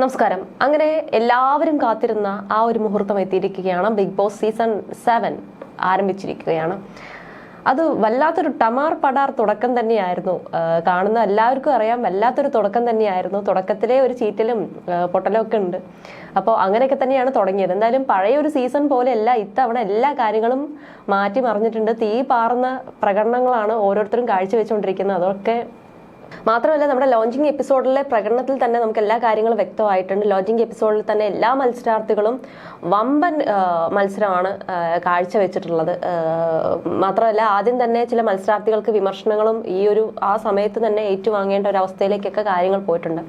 നമസ്കാരം. അങ്ങനെ എല്ലാവരും കാത്തിരുന്ന ആ ഒരു മുഹൂർത്തം എത്തിയിരിക്കുകയാണ്. ബിഗ് ബോസ് സീസൺ സെവൻ ആരംഭിച്ചിരിക്കുകയാണ്. അത് വല്ലാത്തൊരു ടമാർ പടാർ തുടക്കം തന്നെയായിരുന്നു. കാണുന്ന എല്ലാവർക്കും അറിയാം വല്ലാത്തൊരു തുടക്കം തന്നെയായിരുന്നു. തുടക്കത്തിലെ ഒരു ചീറ്റലും പൊട്ടലും ഒക്കെ ഉണ്ട്. അപ്പോൾ അങ്ങനെയൊക്കെ തന്നെയാണ് തുടങ്ങിയത്. എന്തായാലും പഴയ ഒരു സീസൺ പോലെയല്ല ഇത്തവണ എല്ലാ കാര്യങ്ങളും മാറ്റി മറിഞ്ഞിട്ടുണ്ട്. തീ പാറുന്ന പ്രകടനങ്ങളാണ് ഓരോരുത്തരും കാഴ്ചവെച്ചുകൊണ്ടിരിക്കുന്നത്. അതൊക്കെ മാത്രമല്ല നമ്മുടെ ലോഞ്ചിങ് എപ്പിസോഡിലെ പ്രകടനത്തിൽ തന്നെ നമുക്ക് എല്ലാ കാര്യങ്ങളും വ്യക്തമായിട്ടുണ്ട്. ലോഞ്ചിങ് എപ്പിസോഡിൽ തന്നെ എല്ലാ മത്സരാർത്ഥികളും വമ്പൻ മത്സരമാണ് കാഴ്ചവെച്ചിട്ടുള്ളത്. മാത്രമല്ല ആദ്യം തന്നെ ചില മത്സരാർത്ഥികൾക്ക് വിമർശനങ്ങളും ഈ ഒരു ആ സമയത്ത് തന്നെ ഏറ്റുവാങ്ങേണ്ട ഒരു അവസ്ഥയിലേക്കൊക്കെ കാര്യങ്ങൾ പോയിട്ടുണ്ട്.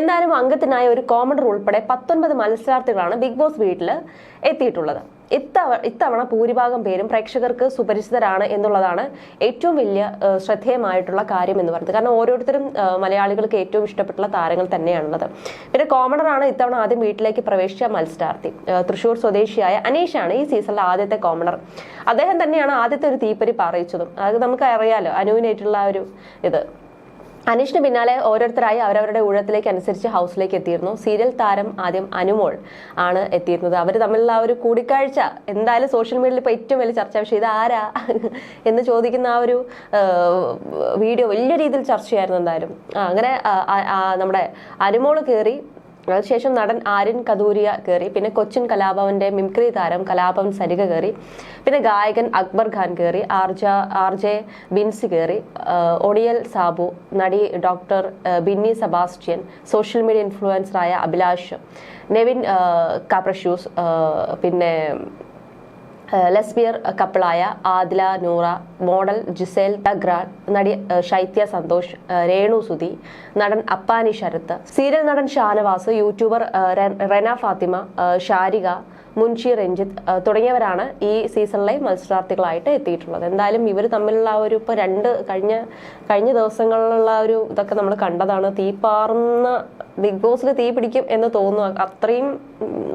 എന്തായാലും അംഗത്തിനായ ഒരു കോമഡർ ഉൾപ്പെടെ പത്തൊൻപത് മത്സരാർത്ഥികളാണ് ബിഗ് ബോസ് വീട്ടിൽ എത്തിയിട്ടുള്ളത്. ഇത്തവ ഇത്തവണ ഭൂരിഭാഗം പേരും പ്രേക്ഷകർക്ക് സുപരിചിതരാണ് എന്നുള്ളതാണ് ഏറ്റവും വലിയ ശ്രദ്ധേയമായിട്ടുള്ള കാര്യം എന്ന് പറയുന്നത്. കാരണം ഓരോരുത്തരും മലയാളികൾക്ക് ഏറ്റവും ഇഷ്ടപ്പെട്ടുള്ള താരങ്ങൾ തന്നെയാണുള്ളത്. പിന്നെ കോമണറാണ് ഇത്തവണ ആദ്യം വീട്ടിലേക്ക് പ്രവേശിച്ച മത്സരാർത്ഥി. തൃശൂർ സ്വദേശിയായ അനീഷാണ് ഈ സീസണിലെ ആദ്യത്തെ കോമണർ അദ്ദേഹം തന്നെയാണ് ആദ്യത്തെ ഒരു തീപ്പരി പറയിച്ചതും. അത് നമുക്ക് അറിയാലോ അനുവിനായിട്ടുള്ള ഒരു ഇത്. അനീഷിന് പിന്നാലെ ഓരോരുത്തരായി അവരവരുടെ ഊഴത്തിലേക്ക് അനുസരിച്ച് ഹൗസിലേക്ക് എത്തിയിരുന്നു. സീരിയൽ താരം ആദ്യം അനുമോൾ ആണ് എത്തിയിരുന്നത്. അവർ തമ്മിലുള്ള ആ ഒരു കൂടിക്കാഴ്ച എന്തായാലും സോഷ്യൽ മീഡിയയിൽ ഇപ്പോൾ ഏറ്റവും വലിയ ചർച്ചാ വിഷയം ഇത് ആരാ എന്ന് ചോദിക്കുന്ന ആ ഒരു വീഡിയോ വലിയ രീതിയിൽ ചർച്ചയായിരുന്നു എന്തായാലും. അങ്ങനെ നമ്മുടെ അനുമോൾ കയറി അതിനുശേഷം നടൻ ആര്യൻ കദൂരിയ കയറി പിന്നെ കൊച്ചിൻ കലാഭവന്റെ മിംക്രി താരം കലാഭവൻ സരിക കയറി പിന്നെ ഗായകൻ അക്ബർ ഖാൻ കയറി ആർജ ആർ ജെ ബിൻസി കയറി ഒടിയൽ സാബു നടി doctor Binny Sebastian social media ഇൻഫ്ലുവൻസറായ Abhilash Nevin കാപ്രഷ്യൂസ് പിന്നെ ലെസ്ബിയർ കപ്പിളായ ആദില നൂറ മോഡൽ ജുസേൽ തഗ്രാൾ നടി ശൈത്യ സന്തോഷ് രേണു സുധി നടൻ അപ്പാനി ശരത്ത് സീരിയൽ നടൻ ഷാനവാസ് യൂട്യൂബർ റെന ഫാത്തിമ ഷാരിക മുൻഷി രഞ്ജിത്ത് തുടങ്ങിയവരാണ് ഈ സീസണിലെ മത്സരാർത്ഥികളായിട്ട് എത്തിയിട്ടുള്ളത്. എന്തായാലും ഇവർ തമ്മിലുള്ള ആ ഒരു ഇപ്പോൾ രണ്ട് കഴിഞ്ഞ കഴിഞ്ഞ ദിവസങ്ങളിലുള്ള ഒരു ഇതൊക്കെ നമ്മൾ കണ്ടതാണ്. തീപ്പാറുന്ന ബിഗ് ബോസിൽ തീ പിടിക്കും എന്ന് തോന്നുന്നു. അത്രയും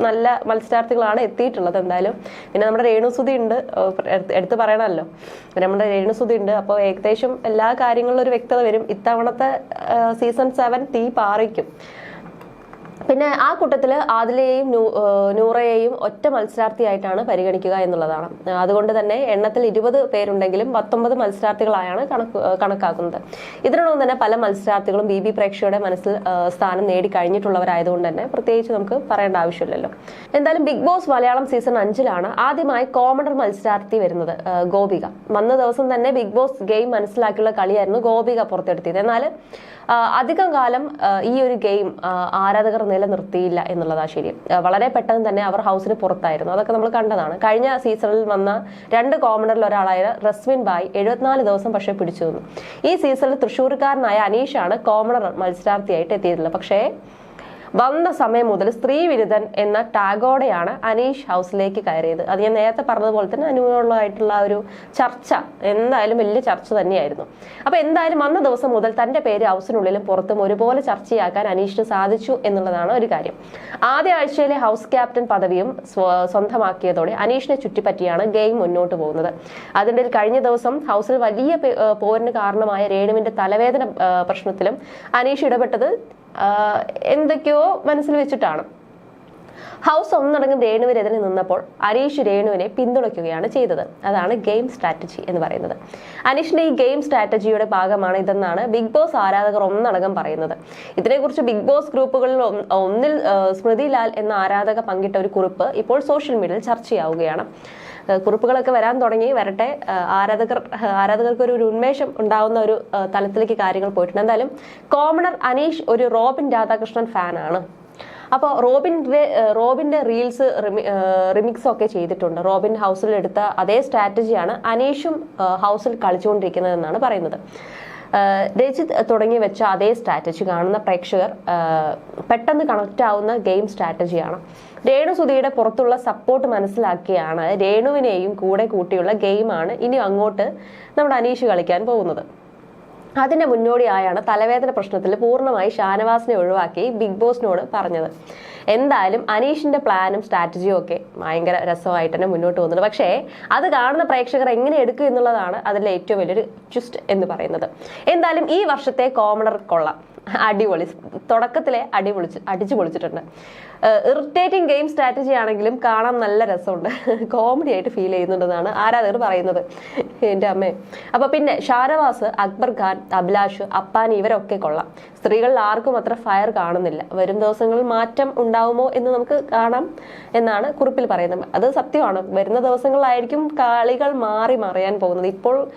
നല്ല മത്സരാർത്ഥികളാണ് എത്തിയിട്ടുള്ളത് എന്തായാലും. പിന്നെ നമ്മുടെ രേണുസുതി ഉണ്ട്. എടുത്ത് പറയണമല്ലോ. നമ്മുടെ രേണുസുതി ഉണ്ട്. അപ്പോൾ ഏകദേശം എല്ലാ കാര്യങ്ങളിലും ഒരു വ്യക്തത വരും. ഇത്തവണത്തെ സീസൺ സെവൻ തീ പാറിക്കും. പിന്നെ ആ കൂട്ടത്തിൽ ആദിലയെയും നൂറയെയും ഒറ്റ മത്സരാർത്ഥിയായിട്ടാണ് പരിഗണിക്കുക എന്നുള്ളതാണ്. അതുകൊണ്ട് തന്നെ എണ്ണത്തിൽ ഇരുപത് പേരുണ്ടെങ്കിലും പത്തൊമ്പത് മത്സരാർത്ഥികളായാണ് കണക്ക് കണക്കാക്കുന്നത്. ഇതിനോടൊപ്പം തന്നെ പല മത്സരാർത്ഥികളും ബി ബി പ്രേക്ഷകരുടെ മനസ്സിൽ സ്ഥാനം നേടിക്കഴിഞ്ഞിട്ടുള്ളവരായതുകൊണ്ട് തന്നെ പ്രത്യേകിച്ച് നമുക്ക് പറയേണ്ട ആവശ്യമില്ലല്ലോ. എന്തായാലും ബിഗ് ബോസ് മലയാളം സീസൺ അഞ്ചിലാണ് ആദ്യമായി കോമഡർ മത്സരാർത്ഥി വരുന്നത് ഗോപിക. വന്ന ദിവസം തന്നെ ബിഗ് ബോസ് ഗെയിം മനസ്സിലാക്കിയുള്ള കളിയായിരുന്നു ഗോപിക പുറത്തെടുത്തിയത് എന്നാൽ അധികം കാലം ഈ ഒരു ഗെയിം ആ, ആരാധകർ നിർത്തിയില്ല എന്നുള്ളതാണ് ശരി. വളരെ പെട്ടെന്ന് തന്നെ അവർ ഹൗസിന് പുറത്തായിരുന്നു. അതൊക്കെ നമ്മൾ കണ്ടതാണ്. കഴിഞ്ഞ സീസണിൽ വന്ന രണ്ട് കോമണറിൽ ഒരാളായ റസ്മിൻ ബായ് എഴുപത്തിനാല് ദിവസം പക്ഷേ പിടിച്ചു ഈ സീസണിൽ തൃശ്ശൂർക്കാരനായ അനീഷാണ് കോമണർ മത്സരാർത്ഥിയായിട്ട് എത്തിയിട്ടുള്ളത് പക്ഷേ വന്ന സമയം മുതൽ സ്ത്രീ വിരുദ്ധൻ എന്ന ടാഗോടെയാണ് അനീഷ് ഹൗസിലേക്ക് കയറിയത്. അത് ഞാൻ നേരത്തെ പറഞ്ഞതുപോലെ തന്നെ അനുകൂലമായിട്ടുള്ള ഒരു ചർച്ച. എന്തായാലും വലിയ ചർച്ച തന്നെയായിരുന്നു. അപ്പൊ എന്തായാലും വന്ന ദിവസം മുതൽ തന്റെ പേര് ഹൗസിനുള്ളിലും പുറത്തും ഒരുപോലെ ചർച്ചയാക്കാൻ അനീഷിന് സാധിച്ചു എന്നുള്ളതാണ് ഒരു കാര്യം. ആദ്യ ആഴ്ചയിലെ ഹൗസ് ക്യാപ്റ്റൻ പദവിയും സ്വ- സ്വന്തമാക്കിയതോടെ അനീഷിനെ ചുറ്റിപ്പറ്റിയാണ് ഗെയിം മുന്നോട്ട് പോകുന്നത്. അതിന്റെ കഴിഞ്ഞ ദിവസം ഹൗസിൽ വലിയ പോരിന് കാരണമായ രേണുവിന്റെ തലവേദന പ്രശ്നത്തിലും അനീഷ് ഇടപെട്ടത് എന്തൊക്കെയോ മനസ്സിൽ വെച്ചിട്ടാണ്. ഹൗസ് ഒന്നടങ്കം രേണുവിനെതിരെ നിന്നപ്പോൾ അനീഷ് രേണുവിനെ പിന്തുണയ്ക്കുകയാണ് ചെയ്തത്. അതാണ് ഗെയിം സ്ട്രാറ്റജി എന്ന് പറയുന്നത്. അനീഷിന്റെ ഈ ഗെയിം സ്ട്രാറ്റജിയുടെ ഭാഗമാണ് ഇതെന്നാണ് ബിഗ് ബോസ് ആരാധകർ ഒന്നടങ്കം പറയുന്നത്. ഇതിനെക്കുറിച്ച് ബിഗ് ബോസ് ഗ്രൂപ്പുകളിൽ ഒന്നിൽ സ്മൃതി ലാൽ എന്ന ആരാധക പങ്കിട്ട ഒരു കുറിപ്പ് ഇപ്പോൾ സോഷ്യൽ മീഡിയയിൽ ചർച്ചയാവുകയാണ്. കുറിപ്പുകളൊക്കെ വരാൻ തുടങ്ങി. വരട്ടെ. ആരാധകർ ആരാധകർക്ക് ഒരു ഉന്മേഷം ഉണ്ടാവുന്ന ഒരു തലത്തിലേക്ക് കാര്യങ്ങൾ പോയിട്ടുണ്ട്. എന്തായാലും കോമണർ അനീഷ് ഒരു റോബിൻ രാധാകൃഷ്ണൻ ഫാനാണ്. അപ്പോൾ റോബിന്റെ ഏഹ് റോബിന്റെ റീൽസ് റിമിക്സ് ഒക്കെ ചെയ്തിട്ടുണ്ട്. റോബിൻ ഹൗസിൽ എടുത്ത അതേ സ്ട്രാറ്റജിയാണ് അനീഷും ഹൗസിൽ കളിച്ചുകൊണ്ടിരിക്കുന്നതെന്നാണ് പറയുന്നത്. രജിത് തുടങ്ങി വെച്ച അതേ സ്ട്രാറ്റജി കാണുന്ന പ്രേക്ഷകർ പെട്ടെന്ന് കണക്റ്റ് ആവുന്ന ഗെയിം സ്ട്രാറ്റജിയാണ് രേണു സുധിയുടെ പുറത്തുള്ള സപ്പോർട്ട് മനസ്സിലാക്കിയാണ് രേണുവിനെയും കൂടെ കൂട്ടിയുള്ള ഗെയിമാണ് ഇനി അങ്ങോട്ട് നമ്മുടെ അനീഷ് കളിക്കാൻ പോകുന്നത്. അതിന്റെ മുന്നോടിയായാണ് തലവേദന പ്രശ്നത്തിൽ പൂർണമായി ഷാനവാസിനെ ഒഴിവാക്കി ബിഗ് ബോസിനോട് പറഞ്ഞത്. എന്തായാലും അനീഷിന്റെ പ്ലാനും സ്ട്രാറ്റജിയും ഒക്കെ ഭയങ്കര രസമായിട്ട് തന്നെ മുന്നോട്ട് പോകുന്നുണ്ട്. പക്ഷേ അത് കാണുന്ന പ്രേക്ഷകർ എങ്ങനെ എടുക്കും എന്നുള്ളതാണ് അതിലെ ഏറ്റവും വലിയൊരു ട്വിസ്റ്റ് എന്ന് പറയുന്നത്. എന്തായാലും ഈ വർഷത്തെ കോമണർ കൊള്ളാം. അടിപൊളി. തുടക്കത്തിലെ അടിപൊളിച്ച് അടിച്ചു പൊളിച്ചിട്ടുണ്ട്. ഇറിറ്റേറ്റിംഗ് ഗെയിം സ്ട്രാറ്റജി ആണെങ്കിലും കാണാൻ നല്ല രസമുണ്ട്. കോമഡി ആയിട്ട് ഫീൽ ചെയ്യുന്നുണ്ടെന്നാണ് ആരാധകർ പറയുന്നത്. എന്റെ അമ്മേ. അപ്പൊ പിന്നെ ഷാരവാസ് അക്ബർ ഖാൻ അഭിലാഷ് അപ്പാനി ഇവരൊക്കെ കൊള്ളാം. സ്ത്രീകളിൽ ആർക്കും അത്ര ഫയർ കാണുന്നില്ല. വരും ദിവസങ്ങളിൽ മാറ്റം ഉണ്ടാവുമോ എന്ന് നമുക്ക് കാണാം എന്നാണ് കുറിപ്പിൽ പറയുന്നത്. അത് സത്യമാണ്. വരുന്ന ദിവസങ്ങളിലായിരിക്കും കളികൾ മാറി മറിയാൻ പോകുന്നത്. ഇപ്പോൾ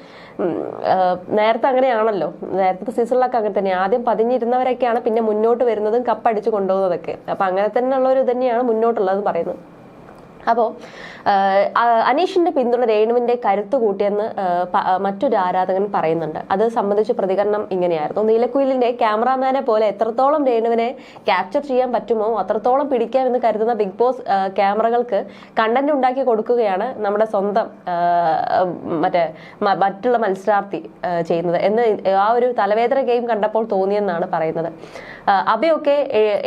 നേരത്തെ അങ്ങനെയാണല്ലോ. നേരത്തെ സീസണിലൊക്കെ അങ്ങനെ തന്നെ. ആദ്യം പതിഞ്ഞിരുന്നവരൊക്കെയാണ് പിന്നെ മുന്നോട്ട് വരുന്നതും കപ്പടിച്ച് കൊണ്ടുപോകുന്നതൊക്കെ. അപ്പൊ അങ്ങനെ തന്നെയുള്ള ഒരു തന്നെയാണ് മുന്നോട്ടുള്ളത് പറയുന്നത്. അപ്പോൾ അനീഷിന്റെ പിന്തുണ രേണുവിന്റെ കരുത്ത് കൂട്ടിയെന്ന് മറ്റൊരു ആരാധകൻ പറയുന്നുണ്ട്. അത് സംബന്ധിച്ച് പ്രതികരണം ഇങ്ങനെയായിരുന്നു. നീലക്കുയിലിന്റെ ക്യാമറാമാനെ പോലെ എത്രത്തോളം രേണുവിനെ ക്യാപ്ചർ ചെയ്യാൻ പറ്റുമോ അത്രത്തോളം പിടിക്കാമെന്ന് കരുതുന്ന ബിഗ് ബോസ് ക്യാമറകൾക്ക് കണ്ടന്റ് ഉണ്ടാക്കി കൊടുക്കുകയാണ് നമ്മുടെ സ്വന്തം മറ്റേ മറ്റുള്ള മത്സരാർത്ഥി ചെയ്യുന്നത്. എന്ന് ആ ഒരു തലവേദന ഗെയിം കണ്ടപ്പോൾ തോന്നിയെന്നാണ് പറയുന്നത്. അബയൊക്കെ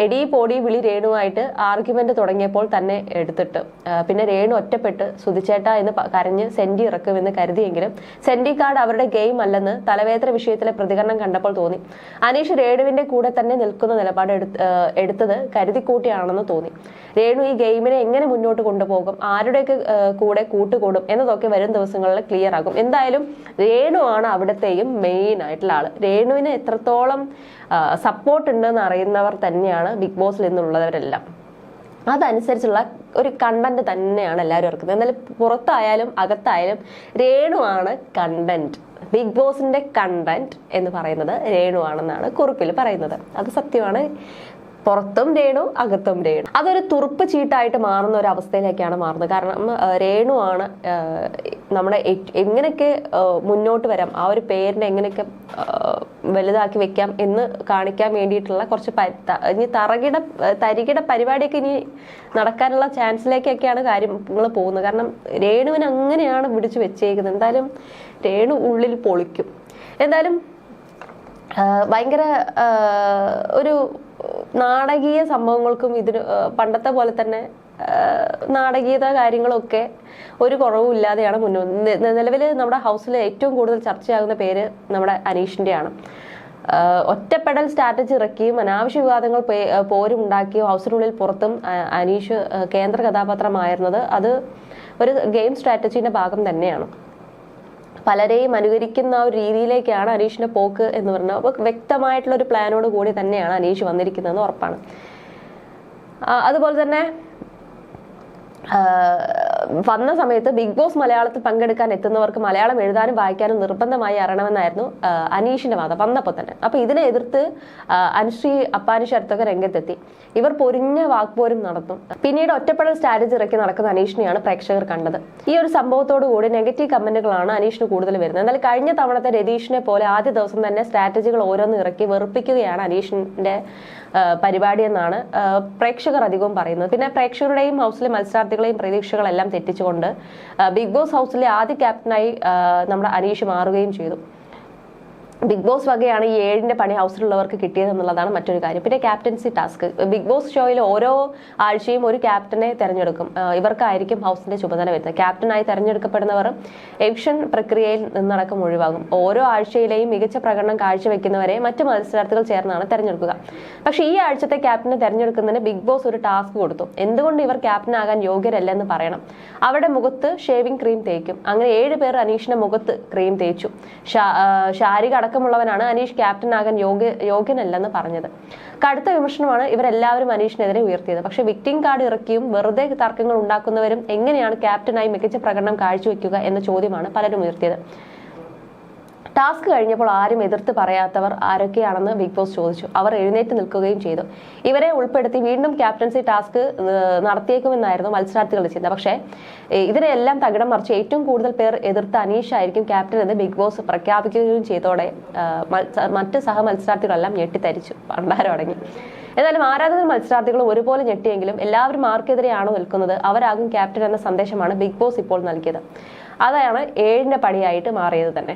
എടി പോടി വിളി രേണുവായിട്ട് ആർഗ്യുമെന്റ് തുടങ്ങിയപ്പോൾ തന്നെ എടുത്തിട്ട് പിന്നെ രേണു ഒറ്റപ്പെട്ട് സുതിച്ചേട്ട എന്ന് കരഞ്ഞ് സെന്റി ഇറക്കുമെന്ന് കരുതിയെങ്കിലും സെന്റി കാർഡ് അവരുടെ ഗെയിം അല്ലെന്ന് തലവേദന വിഷയത്തിലെ പ്രതികരണം കണ്ടപ്പോൾ തോന്നി. അനീഷ് രേണുവിന്റെ കൂടെ തന്നെ നിൽക്കുന്ന നിലപാട് എടുത്തത് കരുതിക്കൂട്ടിയാണെന്ന് തോന്നി. രേണു ഈ ഗെയിമിനെ എങ്ങനെ മുന്നോട്ട് കൊണ്ടുപോകും? ആരുടെയൊക്കെ കൂടെ കൂട്ടുകൂടും? എന്നതൊക്കെ വരും ദിവസങ്ങളിൽ ക്ലിയർ ആകും. എന്തായാലും രേണു ആണ് അവിടത്തെയും മെയിൻ ആയിട്ടുള്ള ആൾ. രേണുവിന് എത്രത്തോളം സപ്പോർട്ട് ഉണ്ടെന്ന് അറിയുന്നവർ തന്നെയാണ് ബിഗ് ബോസിൽ നിന്നുള്ളവരെല്ലാം. അതനുസരിച്ചുള്ള ഒരു കണ്ടന്റ് തന്നെയാണ് എല്ലാവരും ഇറക്കുന്നത്. എന്നാലും പുറത്തായാലും അകത്തായാലും രേണുവാണ് കണ്ടന്റ് ബിഗ് ബോസിന്റെ കണ്ടന്റ് എന്ന് പറയുന്നത് രേണുവാണെന്നാണ് കുറിപ്പിൽ പറയുന്നത്. അത് സത്യമാണ്. പുറത്തും രേണു അകത്തും രേണു. അതൊരു തുറുപ്പ് ചീട്ടായിട്ട് മാറുന്ന ഒരു അവസ്ഥയിലേക്കാണ് മാറുന്നത്. കാരണം രേണു ആണ് നമ്മുടെ എങ്ങനെയൊക്കെ മുന്നോട്ട് വരാം ആ ഒരു പേരിനെ എങ്ങനെയൊക്കെ വലുതാക്കി വെക്കാം എന്ന് കാണിക്കാൻ വേണ്ടിയിട്ടുള്ള കുറച്ച് ഇനി തറകിട തരികിട പരിപാടിയൊക്കെ ഇനി നടക്കാനുള്ള ചാൻസിലേക്കൊക്കെയാണ് കാര്യങ്ങൾ പോകുന്നത്. കാരണം രേണുവിന് അങ്ങനെയാണ് പിടിച്ചു വെച്ചേക്കുന്നത്. എന്തായാലും രേണു ഉള്ളിൽ പൊളിക്കും. എന്തായാലും ഭയങ്കര ഒരു നാടകീയ സംഭവങ്ങൾക്കും ഇതിന് പണ്ടത്തെ പോലെ തന്നെ നാടകീയത കാര്യങ്ങളൊക്കെ ഒരു കുറവുമില്ലാതെയാണ് മുന്നോട്ട് നിലവിൽ നമ്മുടെ ഹൗസിലെ ഏറ്റവും കൂടുതൽ ചർച്ചയാകുന്ന പേര് നമ്മുടെ അനീഷിന്റെയാണ്. ഒറ്റപ്പെടൽ സ്ട്രാറ്റജി ഇറക്കിയും അനാവശ്യ വിവാദങ്ങൾ പോരും ഉണ്ടാക്കിയും ഹൗസിനുള്ളിൽ പുറത്തും അനീഷ് കേന്ദ്ര കഥാപാത്രമായിരുന്നത്. അത് ഒരു ഗെയിം സ്ട്രാറ്റജീന്റെ ഭാഗം തന്നെയാണ്. പലരെയും അനുകരിക്കുന്ന ആ ഒരു രീതിയിലേക്കാണ് അനീഷിന്റെ പോക്ക് എന്ന് പറഞ്ഞാൽ അപ്പോൾ വ്യക്തമായിട്ടുള്ള ഒരു പ്ലാനോട് കൂടി തന്നെയാണ് അനീഷ് വന്നിരിക്കുന്നതെന്ന് ഉറപ്പാണ്. അതുപോലെ തന്നെ വന്ന സമയത്ത് ബിഗ് ബോസ് മലയാളത്തിൽ പങ്കെടുക്കാൻ എത്തുന്നവർക്ക് മലയാളം എഴുതാനും വായിക്കാനും നിർബന്ധമായി അറിയണമെന്നായിരുന്നു അനീഷിന്റെ വാദം വന്നപ്പോൾ തന്നെ. അപ്പൊ ഇതിനെ എതിർത്ത് അനുശ്രീ അപ്പാനി ശരത്തൊക്കെ രംഗത്തെത്തി. ഇവർ പൊരിഞ്ഞ വാക്പോരും നടത്തും. പിന്നീട് ഒറ്റപ്പെടൽ സ്ട്രാറ്റജി ഇറക്കി നടക്കുന്ന അനീഷിനെയാണ് പ്രേക്ഷകർ കണ്ടത്. ഈ ഒരു സംഭവത്തോടു കൂടി നെഗറ്റീവ് കമന്റുകളാണ് അനീഷിന് കൂടുതൽ വരുന്നത്. എന്നാൽ കഴിഞ്ഞ തവണത്തെ രതീഷിനെ പോലെ ആദ്യ ദിവസം തന്നെ സ്ട്രാറ്റജികൾ ഓരോന്ന് ഇറക്കി വെറുപ്പിക്കുകയാണ് അനീഷിന്റെ പരിപാടിയെന്നാണ് പ്രേക്ഷകർ അധികവും പറയുന്നത്. പിന്നെ പ്രേക്ഷകരുടെയും ഹൗസിലെ മത്സരാർത്ഥികളെയും പ്രതീക്ഷകളെല്ലാം തെറ്റിച്ചുകൊണ്ട് ആ, ബിഗ് ബോസ് ഹൗസിലെ ആദ്യ ക്യാപ്റ്റനായി നമ്മുടെ അനീഷ് മാറുകയും ചെയ്തു. ബിഗ് ബോസ് വകയാണ് ഈ ഏഴിന്റെ പണി ഹൗസിലുള്ളവർക്ക് കിട്ടിയത് എന്നുള്ളതാണ് മറ്റൊരു കാര്യം. പിന്നെ ക്യാപ്റ്റൻസി ടാസ്ക്. ബിഗ് ബോസ് ഷോയിൽ ഓരോ ആഴ്ചയും ഒരു ക്യാപ്റ്റനെ തിരഞ്ഞെടുക്കും. ഇവർക്കായിരിക്കും ഹൗസിന്റെ ചുമതല വരുന്നത്. ക്യാപ്റ്റനായി തിരഞ്ഞെടുക്കപ്പെടുന്നവർ എവിഷൻ പ്രക്രിയയിൽ നിന്നടക്കം ഒഴിവാകും. ഓരോ ആഴ്ചയിലെയും മികച്ച പ്രകടനം കാഴ്ചവെക്കുന്നവരെ മറ്റ് മത്സരാർത്ഥികൾ ചേർന്നാണ് തിരഞ്ഞെടുക്കുക. പക്ഷേ ഈ ആഴ്ചത്തെ ക്യാപ്റ്റനെ തിരഞ്ഞെടുക്കുന്നതിന് ബിഗ് ബോസ് ഒരു ടാസ്ക് കൊടുത്തു. എന്തുകൊണ്ട് ഇവർ ക്യാപ്റ്റൻ ആകാൻ യോഗ്യരല്ലെന്ന് പറയണം. അവിടെ മുഖത്ത് ഷേവിംഗ് ക്രീം തേക്കും. അങ്ങനെ ഏഴ് പേർ അനീഷിന്റെ മുഖത്ത് ക്രീം തേച്ചു. ശാരിക അടക്കമുള്ളവനാണ് അനീഷ് ക്യാപ്റ്റൻ ആകാൻ യോഗ്യ യോഗ്യനല്ലെന്ന് പറഞ്ഞത്. കടുത്ത വിമർശനമാണ് ഇവരെല്ലാവരും അനീഷിനെതിരെ ഉയർത്തിയത്. പക്ഷേ വിക്ടിം കാർഡ് ഇറക്കിയും വെറുതെ തർക്കങ്ങൾ ഉണ്ടാക്കുന്നവരും എങ്ങനെയാണ് ക്യാപ്റ്റനായി മികച്ച പ്രകടനം കാഴ്ചവെക്കുക എന്ന ചോദ്യമാണ് പലരും ഉയർത്തിയത്. ടാസ്ക് കഴിഞ്ഞപ്പോൾ ആരും എതിർത്ത് പറയാത്തവർ ആരൊക്കെയാണെന്ന് ബിഗ് ബോസ് ചോദിച്ചു. അവർ എഴുന്നേറ്റ് നിൽക്കുകയും ചെയ്തു. ഇവരെ ഉൾപ്പെടുത്തി വീണ്ടും ക്യാപ്റ്റൻസി ടാസ്ക് നടത്തിയേക്കുമെന്നായിരുന്നു മത്സരാർത്ഥികളുടെ ചിന്ത. പക്ഷേ ഇതിനെല്ലാം തകിടം മറിച്ച് ഏറ്റവും കൂടുതൽ പേർ എതിർത്ത അനീഷ് ആയിരിക്കും ക്യാപ്റ്റൻ എന്ന് ബിഗ് ബോസ് പ്രഖ്യാപിക്കുകയും ചെയ്തോടെ മറ്റ് സഹ മത്സരാർത്ഥികളെല്ലാം ഞെട്ടിത്തരിച്ചു. പണ്ടാരം അടങ്ങി. എന്നാലും ആരാധകർ മത്സരാർത്ഥികളും ഒരുപോലെ ഞെട്ടിയെങ്കിലും എല്ലാവരും ആർക്കെതിരെയാണോ നിൽക്കുന്നത്? അവരാകും ക്യാപ്റ്റൻ എന്ന സന്ദേശമാണ് ബിഗ് ബോസ് ഇപ്പോൾ നൽകിയത്. അതാണ് ഏഴിന്റെ പടിയായിട്ട് മാറിയത് തന്നെ.